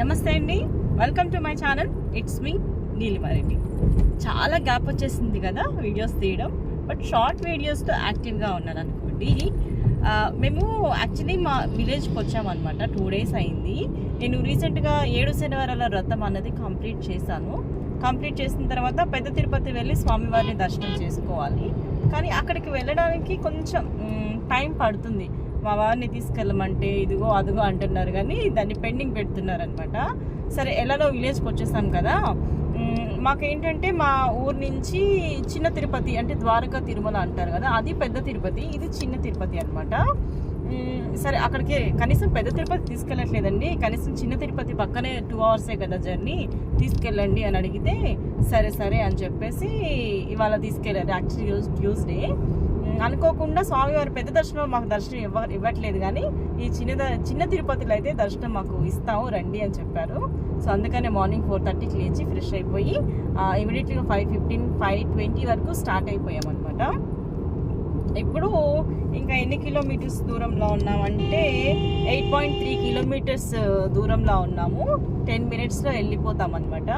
నమస్తే అండి. Welcome to my channel it's me Neelima Reddy చాలా గ్యాప్ వచ్చేసింది కదా వీడియోస్ తీయడం. బట్ షార్ట్ వీడియోస్తో యాక్టివ్గా ఉన్నాను అనుకోండి. మేము యాక్చువల్లీ మా విలేజ్కి వచ్చామన్నమాట. టూ డేస్ అయింది. నేను రీసెంట్గా ఏడు శనివారాల వ్రతం అన్నది కంప్లీట్ చేశాను. కంప్లీట్ చేసిన తర్వాత పెద్ద తిరుపతి వెళ్ళి స్వామివారిని దర్శనం చేసుకోవాలి. కానీ అక్కడికి వెళ్ళడానికి కొంచెం టైం పడుతుంది. మా వారిని తీసుకెళ్ళమంటే ఇదిగో అదిగో అంటున్నారు. కానీ దాన్ని పెండింగ్ పెడుతున్నారు అనమాట సరే ఎలానో విలేజ్కి వచ్చేసాం కదా. మాకేంటంటే మా ఊరు నుంచి చిన్న తిరుపతి అంటే ద్వారకా తిరుమల అంటారు కదా అది పెద్ద తిరుపతి ఇది చిన్న తిరుపతి అనమాట. సరే అక్కడికి కనీసం పెద్ద తిరుపతి తీసుకెళ్ళట్లేదండి. కనీసం చిన్న తిరుపతి పక్కనే టూ అవర్సే కదా జర్నీ తీసుకెళ్ళండి అని అడిగితే సరే సరే అని చెప్పేసి ఇవాళ తీసుకెళ్ళారు. యాక్చువల్లీ ఈరోజు ట్యూస్డే అనుకోకుండా స్వామివారి పెద్ద దర్శనం మాకు దర్శనం ఇవ్వ ఇవ్వట్లేదు కానీ ఈ చిన్న చిన్న తిరుపతిలో అయితే దర్శనం మాకు ఇస్తాము రండి అని చెప్పారు. సో అందుకనే మార్నింగ్ ఫోర్ థర్టీకి లేచి ఫ్రెష్ అయిపోయి ఇమీడియట్గా ఫైవ్ ఫిఫ్టీన్ ఫైవ్ ట్వంటీ వరకు స్టార్ట్ అయిపోయాం అనమాట ఇప్పుడు ఇంకా ఎన్ని కిలోమీటర్స్ దూరంలో ఉన్నామంటే ఎయిట్ పాయింట్ త్రీ కిలోమీటర్స్ దూరంలో ఉన్నాము. టెన్ మినిట్స్లో వెళ్ళిపోతాం అనమాట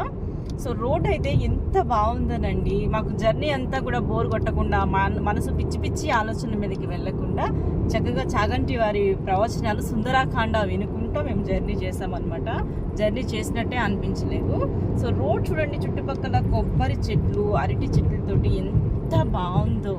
సో రోడ్ అయితే ఎంత బాగుందనండి. మాకు జర్నీ అంతా కూడా బోర్ కొట్టకుండా మన మనసు పిచ్చి పిచ్చి ఆలోచన మీదకి వెళ్ళకుండా చక్కగా చాగంటి వారి ప్రవచనాలు సుందరాఖండ వినుకుంటూ మేము జర్నీ చేసామన్నమాట జర్నీ చేసినట్టే అనిపించలేదు. సో రోడ్ చూడండి చుట్టుపక్కల కొబ్బరి చెట్లు అరటి చెట్లతోటి ఎంత బాగుందో.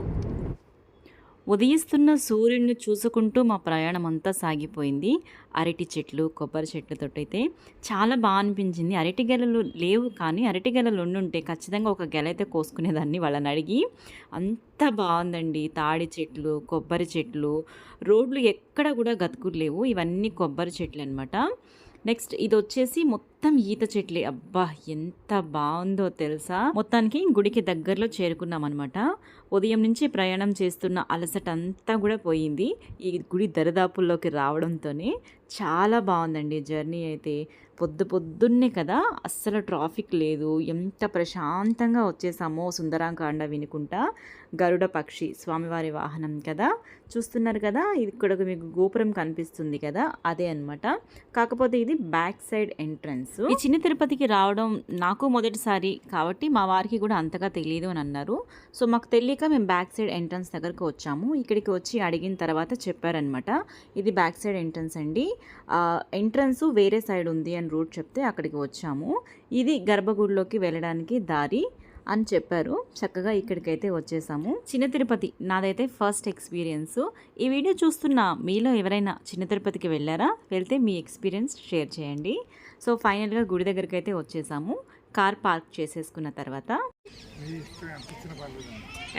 ఉదయిస్తున్న సూర్యుడిని చూసుకుంటూ మా ప్రయాణం అంతా సాగిపోయింది. అరటి చెట్లు కొబ్బరి చెట్లతోటైతే చాలా బాగా అనిపించింది. అరటి గెలలు లేవు కానీ అరటి గెలలు ఉండుంటే ఖచ్చితంగా ఒక గెల అయితే కోసుకునేదాన్ని వాళ్ళని అడిగి అంత బాగుందండి. తాడి చెట్లు కొబ్బరి చెట్లు. రోడ్లు ఎక్కడ కూడా గతుకులు లేవు. ఇవన్నీ కొబ్బరి చెట్లు అనమాట నెక్స్ట్ ఇది వచ్చేసి మొత్తం ఈత చెట్లే. అబ్బా ఎంత బాగుందో తెలుసా? మొత్తానికి గుడికి దగ్గరలో చేరుకున్నాం అనమాట ఉదయం నుంచి ప్రయాణం చేస్తున్న అలసట అంతా కూడా పోయింది. ఈ గుడి దరిదాపుల్లోకి రావడంతోనే చాలా బాగుందండి జర్నీ అయితే. పొద్దు పొద్దున్నే కదా అస్సలు ట్రాఫిక్ లేదు. ఎంత ప్రశాంతంగా వచ్చేసామో సుందరాకాండ వినుకుంటా. గరుడ పక్షి స్వామివారి వాహనం కదా. చూస్తున్నారు కదా ఇది ఇక్కడ మీకు గోపురం కనిపిస్తుంది కదా అదే అన్నమాట. కాకపోతే ఇది బ్యాక్ సైడ్ ఎంట్రన్స్. ఈ చిన్న తిరుపతికి రావడం నాకు మొదటిసారి కాబట్టి మా వారికి కూడా అంతగా తెలియదు అని అన్నారు. సో మాకు తెలియక మేము బ్యాక్ సైడ్ ఎంట్రన్స్ దగ్గరకు వచ్చాము. ఇక్కడికి వచ్చి అడిగిన తర్వాత చెప్పారనమాట ఇది బ్యాక్ సైడ్ ఎంట్రన్స్ అండి. ఎంట్రన్స్ వేరే సైడ్ ఉంది అని రూట్ చెప్తే అక్కడికి వచ్చాము. ఇది గర్భగుడిలోకి వెళ్ళడానికి దారి అని చెప్పారు. చక్కగా ఇక్కడికైతే వచ్చేసాము. చిన్న తిరుపతి నాదైతే ఫస్ట్ ఎక్స్పీరియన్స్ ఈ వీడియో చూస్తున్న మీలో ఎవరైనా చిన్న తిరుపతికి వెళ్ళారా? వెళ్తే మీ ఎక్స్పీరియన్స్ షేర్ చేయండి. సో ఫైనల్గా గుడి దగ్గరికి అయితే వచ్చేసాము. కార్ పార్క్ చేసేసుకున్న తర్వాత.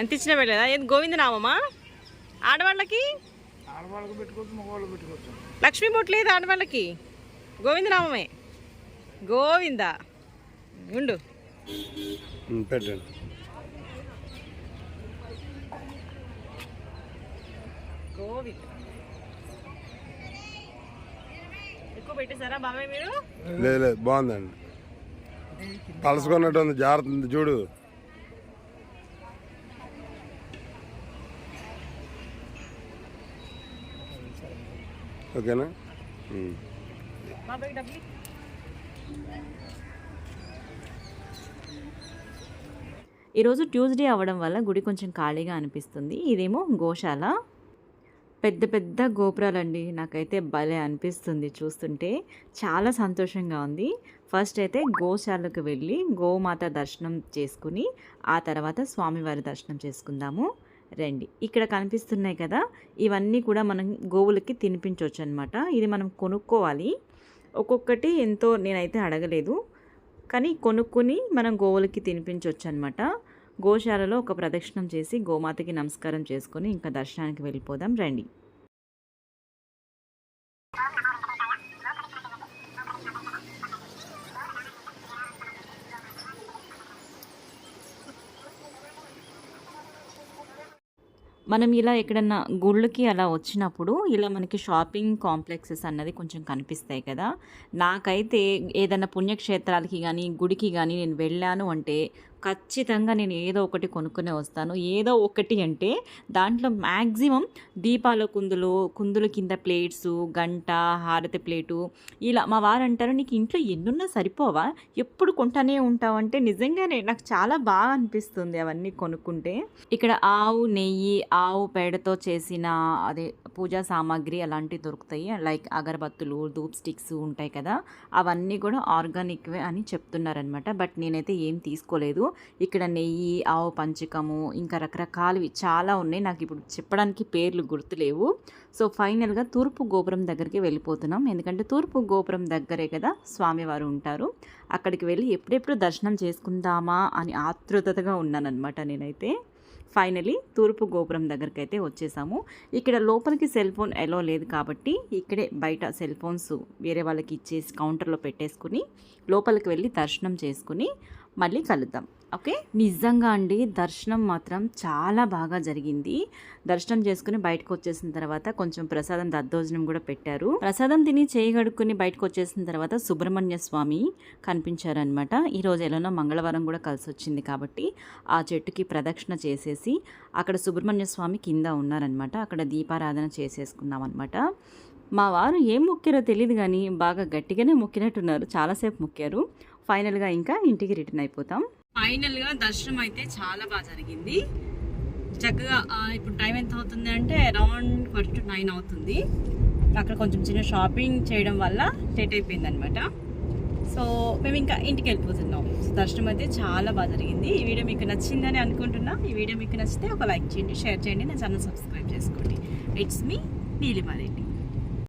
ఎంత ఇచ్చినా వెళ్ళలేదా ఏది గోవిందనామమ్మా ఆడవాళ్ళకి? ఆడవాళ్ళకు పెట్టుకోవచ్చు మగవాళ్ళకు పెట్టుకోవచ్చు. లక్ష్మీ బొట్టు లేదు ఆడవాళ్ళకి. గోవిందనామమే గోవింద. ఉండు. పెట్టండి. గోవింద. ఎక్కువ పెట్టేశారా బాబాయ్ మీరు? లేదు లేదు బాగుందండి. పలసుకున్నట్టు ఉంది జాగ్రత్త ఉంది చూడు. ఓకేనా? ఈరోజు ట్యూస్డే అవ్వడం వల్ల గుడి కొంచెం ఖాళీగా అనిపిస్తుంది. ఇదేమో గోశాల. పెద్ద పెద్ద గోపురాలండి. నాకైతే భలే అనిపిస్తుంది చూస్తుంటే. చాలా సంతోషంగా ఉంది. ఫస్ట్ అయితే గోశాలకు వెళ్ళి గోమాత దర్శనం చేసుకుని ఆ తర్వాత స్వామివారి దర్శనం చేసుకుందాము. రండి. ఇక్కడ కనిపిస్తున్నాయి కదా ఇవన్నీ కూడా మనం గోవులకి తినిపించవచ్చు అనమాట ఇది మనం కొనుక్కోవాలి. ఒక్కొక్కటి ఎంతో నేనైతే అడగలేదు కానీ కొనుక్కొని మనం గోవులకి తినిపించవచ్చు అనమాట గోశాలలో ఒక ప్రదక్షిణం చేసి గోమాతకి నమస్కారం చేసుకొని ఇంకా దర్శనానికి వెళ్ళిపోదాం. రండి. మనం ఇలా ఎక్కడన్నా గుళ్ళకి అలా వచ్చినప్పుడు ఇలా మనకి షాపింగ్ కాంప్లెక్సెస్ అన్నది కొంచెం కనిపిస్తాయి కదా. నాకైతే ఏదైనా పుణ్యక్షేత్రాలకి కానీ గుడికి కానీ నేను వెళ్ళాను అంటే ఖచ్చితంగా నేను ఏదో ఒకటి కొనుక్కునే వస్తాను. ఏదో ఒకటి అంటే దాంట్లో మ్యాక్సిమం దీపాల కుందులు కుందుల కింద ప్లేట్స్ గంట హారతి ప్లేటు ఇలా మా వారు అంటారు నీకు ఇంట్లో ఎన్నున్నా సరిపోవా? ఎప్పుడు కొంటానే ఉంటావు? అంటే నిజంగానే నాకు చాలా బాగా అనిపిస్తుంది అవన్నీ కొనుక్కుంటే. ఇక్కడ ఆవు నెయ్యి ఆవు పేడతో చేసిన అదే పూజా సామాగ్రి అలాంటివి దొరుకుతాయి. లైక్ అగరబత్తులు ధూప్ స్టిక్స్ ఉంటాయి కదా అవన్నీ కూడా ఆర్గానిక్వే అని చెప్తున్నారనమాట బట్ నేనైతే ఏం తీసుకోలేదు. ఇక్కడ నెయ్యి ఆవు పంచకము ఇంకా రకరకాలవి చాలా ఉన్నాయి. నాకు ఇప్పుడు చెప్పడానికి పేర్లు గుర్తులేవు. సో ఫైనల్గా తూర్పు గోపురం దగ్గరికి వెళ్ళిపోతున్నాం. ఎందుకంటే తూర్పు గోపురం దగ్గరే కదా స్వామివారు ఉంటారు. అక్కడికి వెళ్ళి ఎప్పుడెప్పుడు దర్శనం చేసుకుందామా అని ఆతృతగా ఉన్నానన్నమాట నేనైతే. ఫైనలీ తూర్పు గోపురం దగ్గరికి అయితే వచ్చేసాము. ఇక్కడ లోపలికి సెల్ ఫోన్ ఎలో లేదు కాబట్టి ఇక్కడే బయట సెల్ ఫోన్స్ వేరే వాళ్ళకి ఇచ్చేసి కౌంటర్లో పెట్టేసుకుని లోపలికి వెళ్ళి దర్శనం చేసుకుని మళ్ళీ కలుద్దాం. ఓకే? నిజంగా అండి దర్శనం మాత్రం చాలా బాగా జరిగింది. దర్శనం చేసుకుని బయటకు వచ్చేసిన తర్వాత కొంచెం ప్రసాదం దద్దోజనం కూడా పెట్టారు. ప్రసాదం తిని చేయగడుక్కుని బయటకు వచ్చేసిన తర్వాత సుబ్రహ్మణ్య స్వామి కనిపించారనమాట ఈరోజు ఎలానో మంగళవారం కూడా కలిసి వచ్చింది కాబట్టి ఆ చెట్టుకి ప్రదక్షిణ చేసేసి అక్కడ సుబ్రహ్మణ్య స్వామి కింద ఉన్నారనమాట అక్కడ దీపారాధన చేసేసుకున్నాం అనమాట మా వారు ఏం మొక్కారో తెలియదు కానీ బాగా గట్టిగానే మొక్కినట్టున్నారు. చాలాసేపు మొక్కారు. ఫైనల్గా ఇంకా ఇంటికి రిటర్న్ అయిపోతాం. ఫైనల్గా దర్శనం అయితే చాలా బాగా జరిగింది. చక్కగా ఇప్పుడు టైం ఎంత అవుతుంది అంటే అరౌండ్ ఫస్ట్ నైన్ అవుతుంది. అక్కడ కొంచెం చిన్న షాపింగ్ చేయడం వల్ల లేట్ అయిపోయింది అనమాట సో మేము ఇంకా ఇంటికి వెళ్ళిపోతున్నాం. సో దర్శనం అయితే చాలా బాగా జరిగింది. ఈ వీడియో మీకు నచ్చిందని అనుకుంటున్నా. ఈ వీడియో మీకు నచ్చితే ఒక లైక్ చేయండి షేర్ చేయండి నా ఛానల్ సబ్స్క్రైబ్ చేసుకోండి. It's me Neelima Reddy